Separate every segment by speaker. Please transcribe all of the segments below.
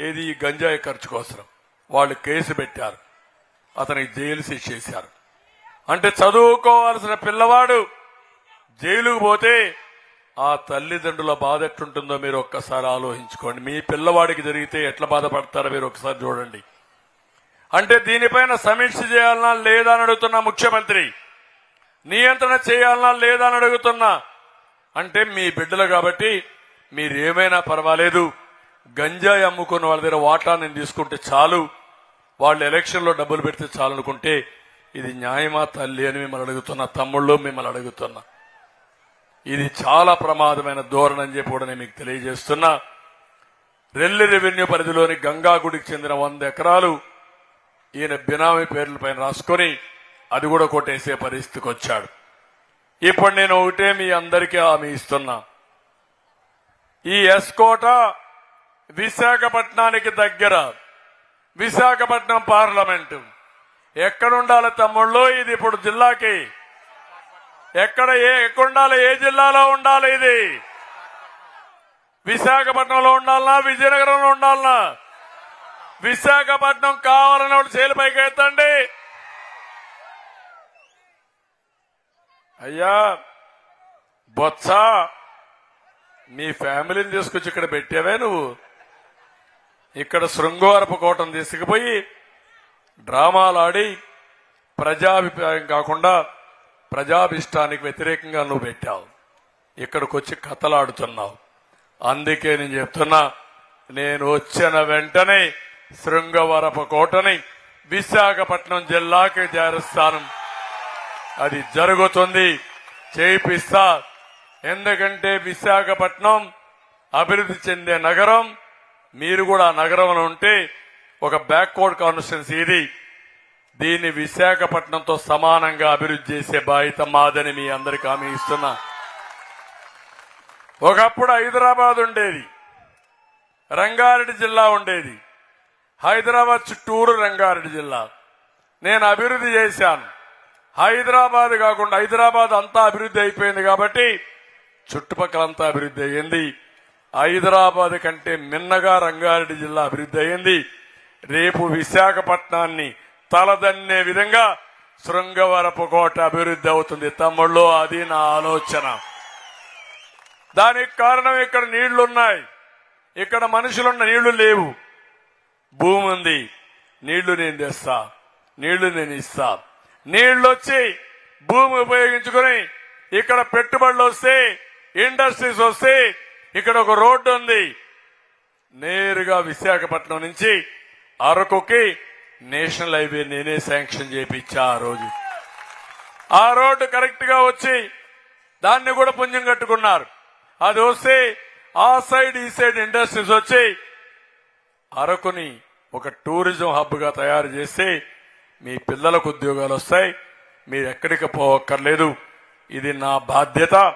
Speaker 1: ఏది ఈ గంజాయి ఖర్చు కోసం వాళ్ళు కేసు పెట్టారు. అతనికి జైలు శిక్ష చేశారు. అంటే చదువుకోవాల్సిన పిల్లవాడు జైలుకు పోతే ఆ తల్లిదండ్రుల బాధ ఎట్లుంటుందో మీరు ఒక్కసారి ఆలోచించుకోండి. మీ పిల్లవాడికి జరిగితే ఎట్లా బాధపడతారో మీరు ఒకసారి చూడండి. అంటే దీనిపైన సమీక్ష చేయాలన్నా లేదా అని అడుగుతున్నా ముఖ్యమంత్రి? నియంత్రణ చేయాలన్నా లేదా అని అడుగుతున్నా? అంటే మీ బిడ్డలు కాబట్టి మీరేమైనా పర్వాలేదు. గంజాయి అమ్ముకున్న వాళ్ళ దగ్గర వాటా నేను తీసుకుంటే చాలు. వాళ్ళు ఎలక్షన్లో డబ్బులు పెడితే చాలు అనుకుంటే ఇది న్యాయమా తల్లి అని మిమ్మల్ని అడుగుతున్నా తమ్ముళ్ళు మిమ్మల్ని అడుగుతున్నా. ఇది చాలా ప్రమాదమైన ధోరణి అని చెప్పి కూడా నేను మీకు తెలియజేస్తున్నా. రెల్లి రెవెన్యూ పరిధిలోని గంగా గుడికి చెందిన వంద ఎకరాలు ఈయన బినామీ పేర్ల పైన రాసుకొని అది కూడా కొట్టేసే పరిస్థితికి వచ్చాడు. ఇప్పుడు నేను ఒకటే మీ అందరికీ హామీ ఇస్తున్నా. ఈ ఎస్కోటా విశాఖపట్నానికి దగ్గర. విశాఖపట్నం పార్లమెంటు. ఎక్కడుండాలి తమ్ముళ్ళు? ఇది ఇప్పుడు జిల్లాకి. ఎక్కడ ఏ ఎక్కడుండాలి? ఏ జిల్లాలో ఉండాలి ఇది? విశాఖపట్నంలో ఉండాలనా? విజయనగరంలో ఉండాలనా? విశాఖపట్నం కావాలని ఒకటి చేలు పైకి ఎత్తండి. అయ్యా బొత్స మీ ఫ్యామిలీని తీసుకొచ్చి ఇక్కడ పెట్టావే నువ్వు? ఇక్కడ శృంగవరపు కోటను తీసుకుపోయి డ్రామాలు ఆడి ప్రజాభిప్రాయం కాకుండా ప్రజాభిష్టానికి వ్యతిరేకంగా నువ్వు పెట్టావు. ఇక్కడికి వచ్చి కథలాడుతున్నావు. అందుకే నేను చెప్తున్నా నేను వచ్చిన వెంటనే శృంగవరపు కోటని విశాఖపట్నం జిల్లాకి చేరుస్తాను. అది జరుగుతుంది. చేయిస్తా ఎందుకంటే విశాఖపట్నం అభివృద్ధి చెందే నగరం మీరు కూడా నగరంలో ఉంటే ఒక బ్యాక్వర్డ్ కాన్స్టిట్యున్సీ ఇది. దీన్ని విశాఖపట్నంతో సమానంగా అభివృద్ధి చేసే బాధ్యత మాదని మీ అందరికి హామీ ఇస్తున్నా. ఒకప్పుడు హైదరాబాద్ ఉండేది. రంగారెడ్డి జిల్లా ఉండేది. హైదరాబాద్ చుట్టూరు రంగారెడ్డి జిల్లా. నేను అభివృద్ధి చేశాను. హైదరాబాద్ కాకుండా హైదరాబాద్ అంతా అభివృద్ధి అయిపోయింది కాబట్టి చుట్టుపక్కలంతా అభివృద్ధి అయ్యింది. హైదరాబాద్ కంటే మిన్నగా రంగారెడ్డి జిల్లా అభివృద్ధి అయింది. రేపు విశాఖపట్నాన్ని తలదన్నే విధంగా శృంగవరపు కోట అభివృద్ధి అవుతుంది. తమ్ముళ్ళు అది నా ఆలోచన. దానికి కారణం ఇక్కడ నీళ్ళున్నాయి. ఇక్కడ మనుషులున్న నీళ్ళు లేవు. భూమి ఉంది. నీళ్ళు నేను తెస్తా. నీళ్ళు నేను ఇస్తా. నీళ్ళు వచ్చి భూమి ఉపయోగించుకుని ఇక్కడ పెట్టుబడులు వస్తే ఇండస్ట్రీస్ వస్తే ఇక్కడ ఒక రోడ్డు ఉంది. నేరుగా విశాఖపట్నం నుంచి అరకుకి నేషనల్ హైవే నేనే శాంక్షన్ చేపించా ఆ రోజు. ఆ రోడ్డు కరెక్ట్గా వచ్చి దాన్ని కూడా పుణ్యం కట్టుకున్నారు. అది వస్తే ఆ సైడ్ ఈ సైడ్ ఇండస్ట్రీస్ వచ్చి అరకుని ఒక టూరిజం హబ్గా తయారు చేస్తే మీ పిల్లలకు ఉద్యోగాలు వస్తాయి. మీరు ఎక్కడికి పోవక్కర్లేదు. ఇది నా బాధ్యత.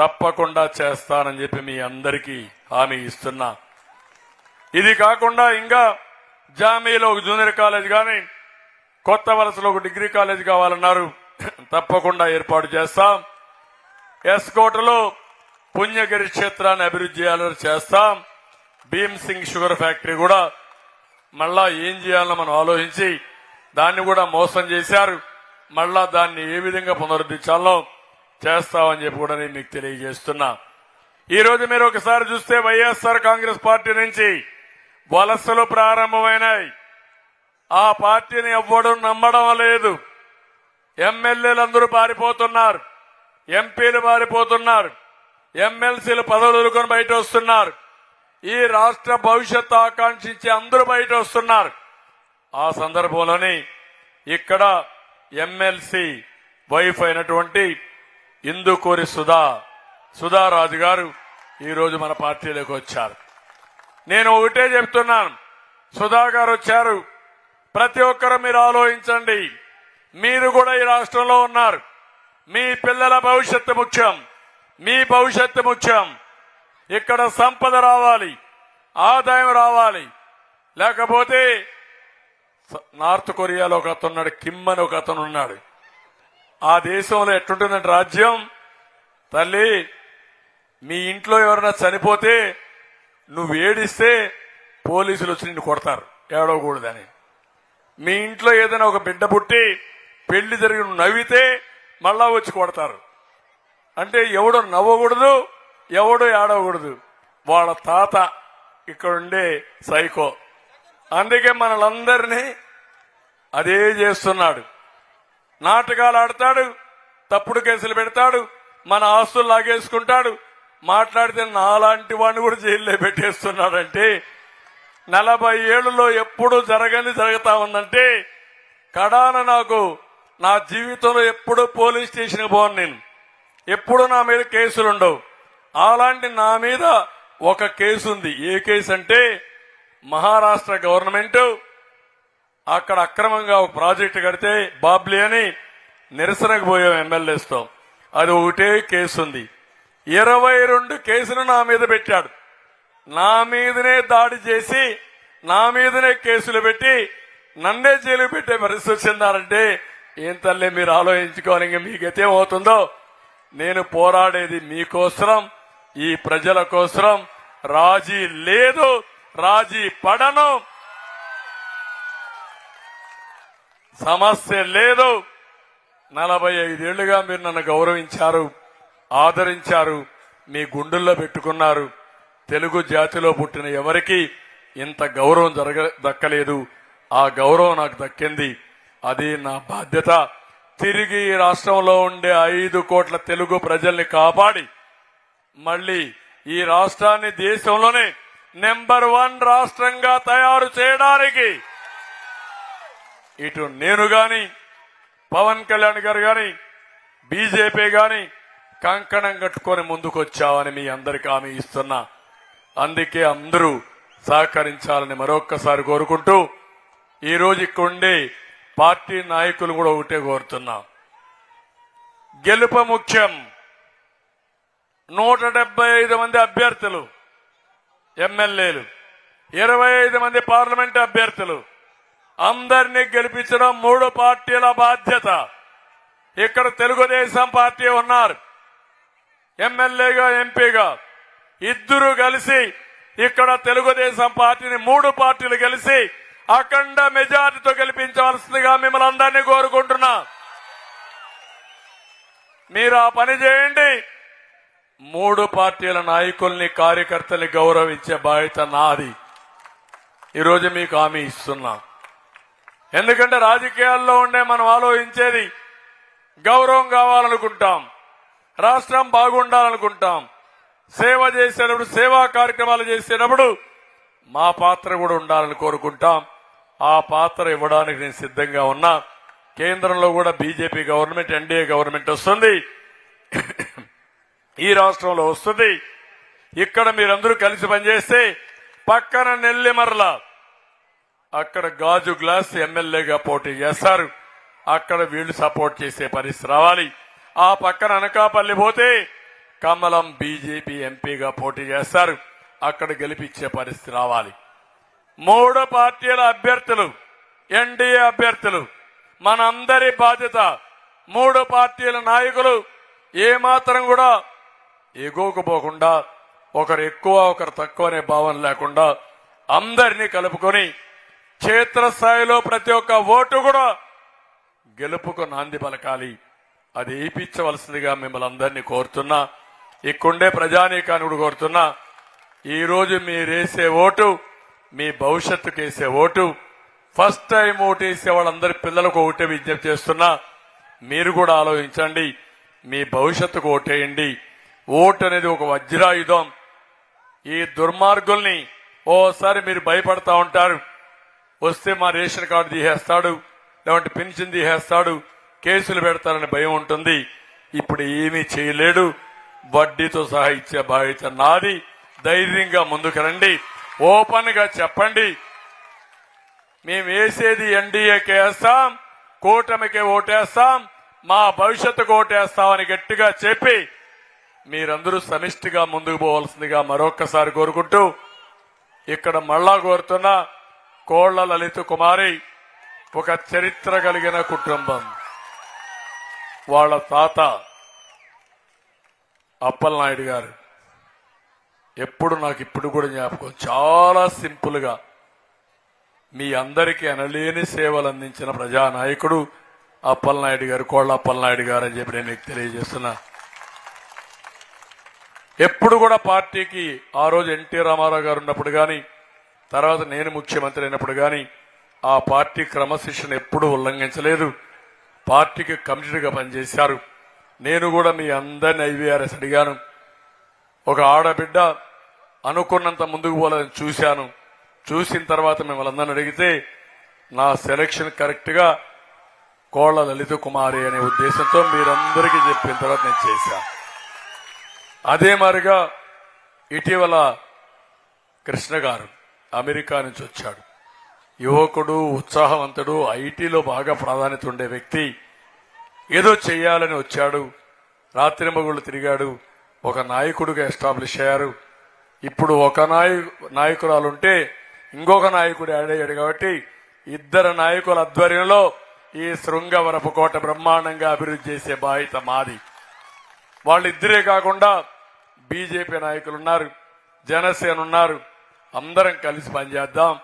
Speaker 1: తప్పకుండా చేస్తానని చెప్పి మీ అందరికీ హామీ ఇస్తున్నా. ఇది కాకుండా ఇంకా జామీలో ఒక జూనియర్ కాలేజ్ కానీ కొత్త వలసలో ఒక డిగ్రీ కాలేజ్ కావాలన్నారు. తప్పకుండా ఏర్పాటు చేస్తాం. ఎస్కోటలో పుణ్యగిరి క్షేత్రాన్ని అభివృద్ధి చేయాలని చేస్తాం. భీమ్ సింగ్ షుగర్ ఫ్యాక్టరీ కూడా మళ్ళా ఏం చేయాలో మనం ఆలోచించి దాన్ని కూడా మోసం చేశారు. మళ్ళా దాన్ని ఏ విధంగా పునరుద్ధరించాలో చేస్తామని చెప్పి కూడా నేను మీకు తెలియజేస్తున్నా. ఈ రోజు మీరు ఒకసారి చూస్తే వైఎస్ఆర్ కాంగ్రెస్ పార్టీ నుంచి వలసలు ప్రారంభమైనాయి. ఆ పార్టీని ఎవ్వడం నమ్మడం లేదు. ఎమ్మెల్యేలు అందరూ పారిపోతున్నారు. ఎంపీలు పారిపోతున్నారు. ఎమ్మెల్సీలు పదవులుకొని బయట వస్తున్నారు ఈ రాష్ట్ర భవిష్యత్తు ఆకాంక్షించి అందరూ బయట వస్తున్నారు ఆ సందర్భంలోని ఇక్కడ ఎమ్మెల్సీ వైఫ్ అయినటువంటి ఇందుకూరి సుధా సుధారాజు గారు ఈరోజు మన పార్టీలోకి వచ్చారు. నేను ఒకటే చెప్తున్నాను. సుధా గారు వచ్చారు. ప్రతి ఒక్కరు మీరు ఆలోచించండి. మీరు కూడా ఈ రాష్ట్రంలో ఉన్నారు. మీ పిల్లల భవిష్యత్తు ముఖ్యం. మీ భవిష్యత్తు ముఖ్యం. ఇక్కడ సంపద రావాలి. ఆదాయం రావాలి. లేకపోతే నార్త్ కొరియాలో ఒక అతను ఉన్నాడు కిమ్ అని ఒక అతను ఉన్నాడు ఆ దేశంలో ఎట్లుంటుందంటే రాజ్యం? తల్లి మీ ఇంట్లో ఎవరైనా చనిపోతే నువ్వు ఏడిస్తే పోలీసులు వచ్చి నిన్ను కొడతారు. ఏడవకూడదని. మీ ఇంట్లో ఏదైనా ఒక బిడ్డ పుట్టి పెళ్ళి జరిగి నువ్వు నవ్వితే మళ్ళా వచ్చి కొడతారు. అంటే ఎవడు నవ్వకూడదు ఎవడు ఏడవకూడదు. వాళ్ళ తాత ఇక్కడ ఉండే సైకో. అందుకే మనలందరినీ అదే చేస్తున్నాడు. నాటకాలు ఆడతాడు తప్పుడు కేసులు పెడతాడు మన ఆస్తులు లాగేసుకుంటాడు. మాట్లాడితే నాలాంటి వాడిని కూడా జైల్లో పెట్టేస్తున్నాడంటే నలభై ఏళ్ళలో ఎప్పుడు జరగని జరుగుతా ఉందంటే కడాన నాకు నా జీవితంలో ఎప్పుడు పోలీస్ స్టేషన్కి పోను నేను. ఎప్పుడు నా మీద కేసులుండవు. అలాంటి నా మీద ఒక కేసు ఉంది ఏ కేసు అంటే మహారాష్ట్ర గవర్నమెంట్ అక్కడ అక్రమంగా ఒక ప్రాజెక్టు కడితే బాబ్లీ అని నిరసనకు పోయాం ఎమ్మెల్యేస్తో. అది ఒకటే కేసు ఉంది ఇరవై రెండు కేసులు నా మీద పెట్టాడు. నా మీదనే దాడి చేసి నా మీదనే కేసులు పెట్టి నన్నే జైలు పెట్టే పరిస్థితి వచ్చిందారంటే ఏం తల్లి మీరు ఆలోచించుకోవాలి ఇంకా మీకైతే అవుతుందో? నేను పోరాడేది మీకోసరం ఈ ప్రజల కోసరం. రాజీ లేదు రాజీ పడను. సమస్య లేదు. నలభై ఐదేళ్ళుగా మీరు నన్ను గౌరవించారు ఆదరించారు మీ గుండెల్లో పెట్టుకున్నారు. తెలుగు జాతిలో పుట్టిన ఎవరికి ఇంత గౌరవం జరగ దక్కలేదు. ఆ గౌరవం నాకు దక్కింది. అది నా బాధ్యత. తిరిగి ఈ రాష్ట్రంలో ఉండే ఐదు కోట్ల తెలుగు ప్రజల్ని కాపాడి మళ్ళీ ఈ రాష్ట్రాన్ని దేశంలోనే నెంబర్ వన్ రాష్ట్రంగా తయారు చేయడానికి ఇటు నేను గాని పవన్ కళ్యాణ్ గారు గాని బీజేపీ గాని కంకణం కట్టుకొని ముందుకొచ్చామని మీ అందరికి హామీ ఇస్తున్నా. అందుకే అందరూ సహకరించాలని మరొక్కసారి కోరుకుంటూ ఈ రోజు ఇక్కడుండే పార్టీ నాయకులు కూడా ఒకటే కోరుతున్నా. గెలుపు ముఖ్యం. నూట ఐదు మంది అభ్యర్థులు ఎమ్మెల్యేలు. ఇరవై ఐదు మంది పార్లమెంట్ అభ్యర్థులు. అందరినీ గెలిపించడం మూడు పార్టీల బాధ్యత. ఇక్కడ తెలుగుదేశం పార్టీ ఉన్నారు. ఎమ్మెల్యేగా ఎంపీగా. ఇద్దరు కలిసి ఇక్కడ తెలుగుదేశం పార్టీని మూడు పార్టీలు కలిసి అఖండ మెజారిటీతో గెలిపించవలసిందిగా మిమ్మల్ని అందరినీ కోరుకుంటున్నా. మీరు ఆ పని చేయండి. మూడు పార్టీల నాయకుల్ని కార్యకర్తల్ని గౌరవించే బాధ్యత నాది. ఈరోజు మీకు హామీ ఇస్తున్నా. ఎందుకంటే రాజకీయాల్లో ఉండే మనం ఆలోచించేది గౌరవం కావాలనుకుంటాం రాష్ట్రం బాగుండాలనుకుంటాం సేవ చేసేటప్పుడు సేవా కార్యక్రమాలు చేసేటప్పుడు మా పాత్ర కూడా ఉండాలని కోరుకుంటాం. ఆ పాత్ర ఇవ్వడానికి నేను సిద్ధంగా ఉన్నా. కేంద్రంలో కూడా బీజేపీ గవర్నమెంట్ ఎన్డీఏ గవర్నమెంట్ వస్తుంది. ఈ రాష్ట్రంలో వస్తుంది. ఇక్కడ మీరందరూ కలిసి పనిచేస్తే పక్కన నెల్లిమర్ల అక్కడ గాజు గ్లాస్ ఎమ్మెల్యేగా పోటీ చేస్తారు. అక్కడ వీళ్ళు సపోర్ట్ చేసే పరిస్థితి రావాలి. ఆ పక్కన అనకాపల్లి పోతే కమలం బీజేపీ ఎంపీగా పోటీ చేస్తారు. అక్కడ గెలిపించే పరిస్థితి రావాలి. మూడు పార్టీల అభ్యర్థులు ఎన్డీఏ అభ్యర్థులు మనందరి బాధ్యత మూడు పార్టీల నాయకులు. ఏమాత్రం కూడా ఎగోకపోకుండా ఒకరు ఎక్కువ ఒకరు తక్కువ అనే భావన లేకుండా అందరినీ కలుపుకొని క్షేత్రస్థాయిలో ప్రతి ఒక్క ఓటు కూడా గెలుపుకు నాంది పలకాలి. అది ఏపించవలసిందిగా మిమ్మల్ని అందరినీ కోరుతున్నా. ఇక్కడుండే ప్రజానీకాన్ని కూడా కోరుతున్నా. ఈరోజు మీరేసే ఓటు మీ భవిష్యత్తుకు వేసే ఓటు. ఫస్ట్ టైం ఓటు వేసే వాళ్ళందరి పిల్లలకు ఓటే విజ్ఞప్తి చేస్తున్నా. మీరు కూడా ఆలోచించండి. మీ భవిష్యత్తుకు ఓటేయండి. ఓటు అనేది ఒక వజ్రాయుధం. ఈ దుర్మార్గుల్ని ఓసారి మీరు భయపడతా ఉంటారు. వస్తే మా రేషన్ కార్డు తీసేస్తాడు లేదంటే పెన్షన్ తీసేస్తాడు కేసులు పెడతారని భయం ఉంటుంది. ఇప్పుడు ఏమీ చేయలేడు. వడ్డీతో సహా ఇచ్చే బాధ్యత నాది. ధైర్యంగా ముందుకు రండి. ఓపెన్గా చెప్పండి. మేము వేసేది ఎన్డీఏకి వేస్తాం కూటమికి ఓటేస్తాం మా భవిష్యత్తుకు ఓటేస్తామని గట్టిగా చెప్పి మీరందరూ సమిష్టిగా ముందుకు పోవాల్సిందిగా మరొక్కసారి కోరుకుంటూ ఇక్కడ మళ్ళా కోరుతున్న. కోళ్ళ లలిత కుమారి ఒక చరిత్ర కలిగిన కుటుంబం. వాళ్ళ తాత అప్పలనాయుడు గారు. ఎప్పుడు నాకు ఇప్పుడు కూడా జ్ఞాపకం చాలా సింపుల్గా మీ అందరికీ అనలేని సేవలు అందించిన ప్రజానాయకుడు అప్పలనాయుడు గారు కోళ్ళ అప్పలనాయుడు గారు అని చెప్పి నేను మీకు తెలియజేస్తున్నా. ఎప్పుడు కూడా పార్టీకి ఆ రోజు ఎన్టీ రామారావు గారు ఉన్నప్పుడు కానీ తర్వాత నేను ముఖ్యమంత్రి అయినప్పుడు కానీ ఆ పార్టీ క్రమశిక్షణ ఎప్పుడూ ఉల్లంఘించలేదు. పార్టీకి కమిటెడ్గా పనిచేశారు. నేను కూడా మీ అందరిని ఐవీఆర్ఎస్ అడిగాను. ఒక ఆడబిడ్డ అనుకున్నంత ముందుకు పోలేదని చూశాను. చూసిన తర్వాత మిమ్మల్ని అందరిని అడిగితే నా సెలక్షన్ కరెక్ట్గా కోళ్ళ లలిత కుమారి అనే ఉద్దేశంతో మీరందరికీ చెప్పిన తర్వాత నేను చేశాను అదే మారిగా ఇటీవల కృష్ణ గారు అమెరికా నుంచి వచ్చాడు. యువకుడు ఉత్సాహవంతుడు ఐటీలో బాగా ప్రాధాన్యత ఉండే వ్యక్తి. ఏదో చేయాలని వచ్చాడు. రాత్రి మగుళ్ళు తిరిగాడు. ఒక నాయకుడిగా ఎస్టాబ్లిష్ అయ్యారు. ఇప్పుడు ఒక నాయ నాయకురాలుంటే ఇంకొక నాయకుడు యాడ్ అయ్యాడు కాబట్టి ఇద్దరు నాయకుల ఆధ్వర్యంలో ఈ శృంగవరపు కోట బ్రహ్మాండంగా అభివృద్ధి చేసే బాధ్యత మాది. వాళ్ళిద్దరే కాకుండా బీజేపీ నాయకులు ఉన్నారు జనసేన ఉన్నారు. అందరం కలిసి పనిచేద్దాం.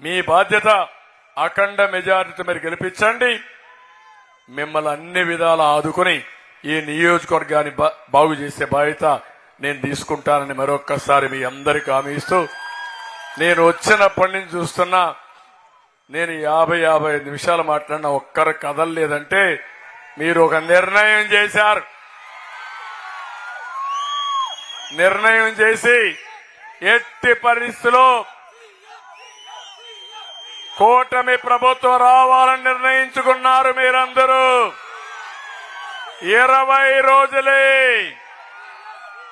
Speaker 1: మీ బాధ్యత అఖండ మెజారిటీ మీరు గెలిపించండి. మిమ్మల్ని అన్ని విధాలా ఆదుకుని ఈ నియోజకవర్గాన్ని బా- బాగు చేసే బాధ్యత నేను తీసుకుంటానని మరొక్కసారి మీ అందరికి హామీ ఇస్తూ నేను వచ్చినప్పటి నుంచి చూస్తున్నా నేను యాభై యాభై ఐదు నిమిషాలు మాట్లాడిన ఒక్కరు కదలలేదంటే మీరు ఒక నిర్ణయం చేశారు. నిర్ణయం చేసి ఎట్టి పరిస్థితిలో కూటమి ప్రభుత్వం రావాలని నిర్ణయించుకున్నారు మీరందరూ. ఇరవై రోజులే.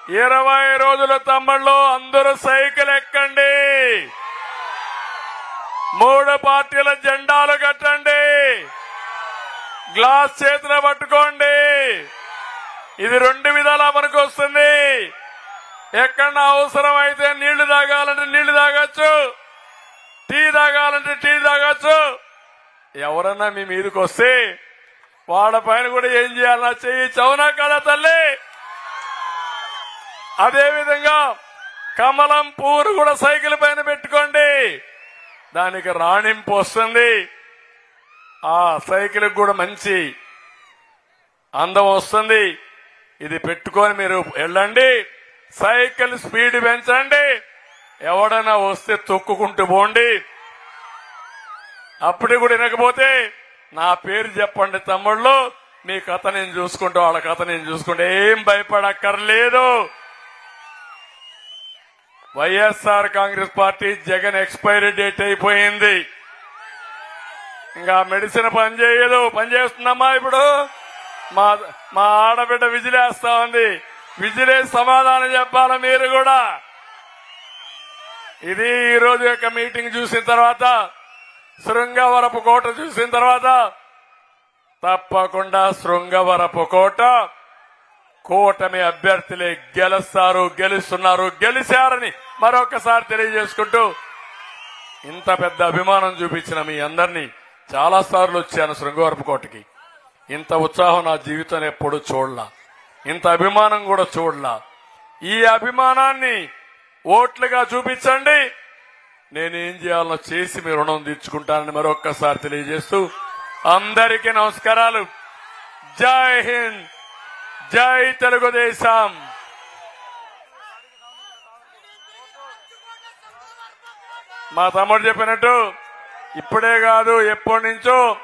Speaker 1: ఇరవై రోజుల తమ్ముళ్ళు అందరూ సైకిల్ ఎక్కండి. మూడు పార్టీల జెండాలు కట్టండి. గ్లాస్ చేతిలో పట్టుకోండి. ఇది రెండు విధాలా మనకు వస్తుంది. ఎక్కడ అవసరం అయితే నీళ్ళు తాగాలంటే నీళ్ళు తాగొచ్చు. టీ తాగాలంటే టీ తాగొచ్చు. ఎవరన్నా మీ మీదకి వస్తే వాళ్ళ పైన కూడా ఏం చేయాలన్నా చెయ్యి చౌనా కదా తల్లి? అదేవిధంగా కమలం పూరు కూడా సైకిల్ పైన పెట్టుకోండి. దానికి రాణింపు వస్తుంది. ఆ సైకిల్ కూడా మంచి అందం వస్తుంది. ఇది పెట్టుకొని మీరు వెళ్ళండి. సైకిల్ స్పీడ్ పెంచండి. ఎవడైనా వస్తే తొక్కుకుంటూ పోండి. అప్పుడు కూడా వినకపోతే నా పేరు చెప్పండి తమ్ముళ్ళు. మీ కథ నేను చూసుకుంటా వాళ్ళ కథ నేను చూసుకుంటా. ఏం భయపడక్కర్లేదు. YSR Congress party Jagan expiry date అయిపోయింది. ఇంకా మెడిసిన్ పని చేయదు. పని చేస్తుందమ్మా ఇప్పుడు. మా మా ఆడబిడ్డ విజిలేస్తా ఉంది. విజిలేసి సమాధానం చెప్పాలి మీరు కూడా. ఇది ఈ రోజు యొక్క మీటింగ్ చూసిన తర్వాత శృంగవరపు కోట చూసిన తర్వాత తప్పకుండా శృంగవరపు కోట కూటమి అభ్యర్థులే గెలుస్తారు గెలుస్తున్నారు గెలిచారని మరొకసారి తెలియజేసుకుంటూ ఇంత పెద్ద అభిమానం చూపించిన మీ అందరినీ చాలా సార్లు వచ్చాను శృంగవరపు కోటకి. ఇంత ఉత్సాహం నా జీవితం ఎప్పుడు చూడలా. ఇంత అభిమానం కూడా చూడలా. ఈ అభిమానాన్ని ఓట్లుగా చూపించండి. నేనేం చేయాలో చేసి మీ రుణం తీర్చుకుంటానని మరొక్కసారి తెలియజేస్తూ అందరికీ నమస్కారాలు. జై హింద్. జై తెలుగుదేశం. మా తమ్ముడు చెప్పినట్టు ఇప్పుడే కాదు ఎప్పటి నుంచో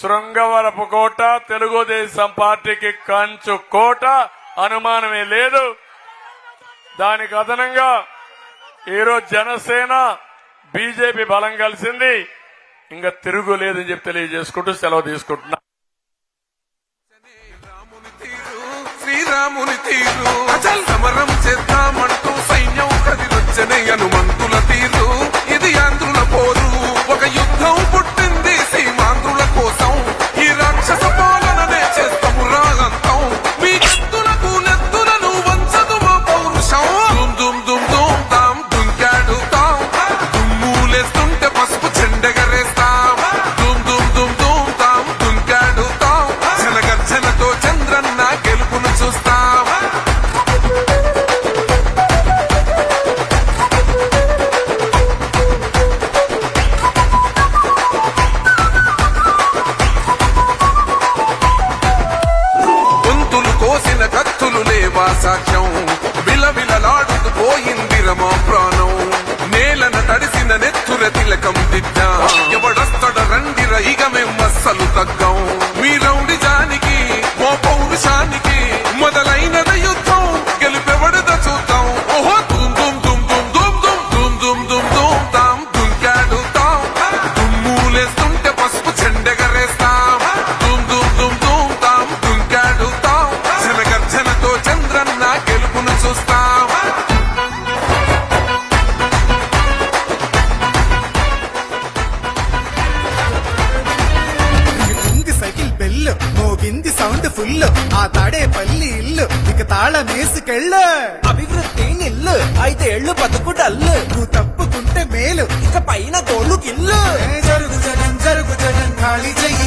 Speaker 1: శృంగవరపు కోట తెలుగుదేశం పార్టీకి కంచు కోట అనుమానమే లేదు. దానికి అదనంగా ఈరోజు జనసేన బీజేపీ బలం కలిసింది. ఇంకా తిరుగులేదని చెప్పి తెలియజేసుకుంటూ సెలవు తీసుకుంటున్నా.
Speaker 2: తీరు శ్రీరాముని తీరు. అచల్ సమరం చేద్దామంటూ సైన్యం కదిలొచ్చనే హనుమంతుల తీరు. ఇది ఆంధ్రుల పోరు. ఒక యుద్ధం పుట్టి explosão. అసాధ్యం విలవిలలాడుతూ పోయిందిరమా ప్రాణం. నేలన తడిసిన నెత్తుర తిలకం దిద్ద. ఎవడొస్తడ రండిర ఇక మేం అస్సలు తగ్గం. మీ రౌడి జానికి ఓ పౌరుషానికి
Speaker 3: తీసుకెళ్ళు.
Speaker 4: అభివృద్ధి నిల్లు. అయితే ఎళ్ళు బతుకు డల్లు.
Speaker 3: నువ్వు తప్పుకుంటే మేలు.
Speaker 4: ఇక పైన గోళ్ళు గిల్లు.
Speaker 3: జరుగు జగన్ జరుగు జగన్ ఖాళీ చెయ్యి.